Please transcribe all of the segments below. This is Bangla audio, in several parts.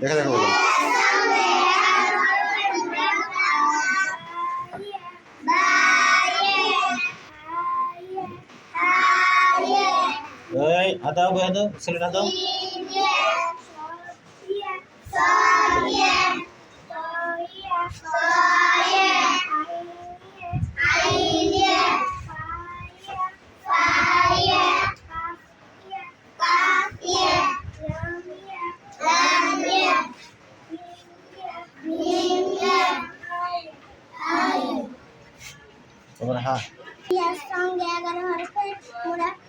দেখা দেখা বলো এই হাত দাও বয়ে দাও ছেলেটা দাও তোমার হ্যাঁ সঙ্গে এগারো হরফে মুরাক্কাব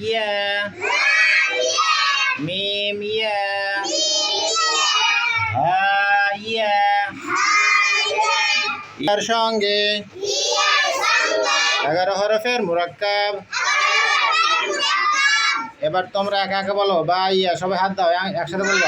ya mim ya ha সঙ্গে এগারো হরফের মুরাক্কাব। এবার তোমরা একা একা বলো, বা ইয়া, সবাই হাত দাও, একসাথে বলব।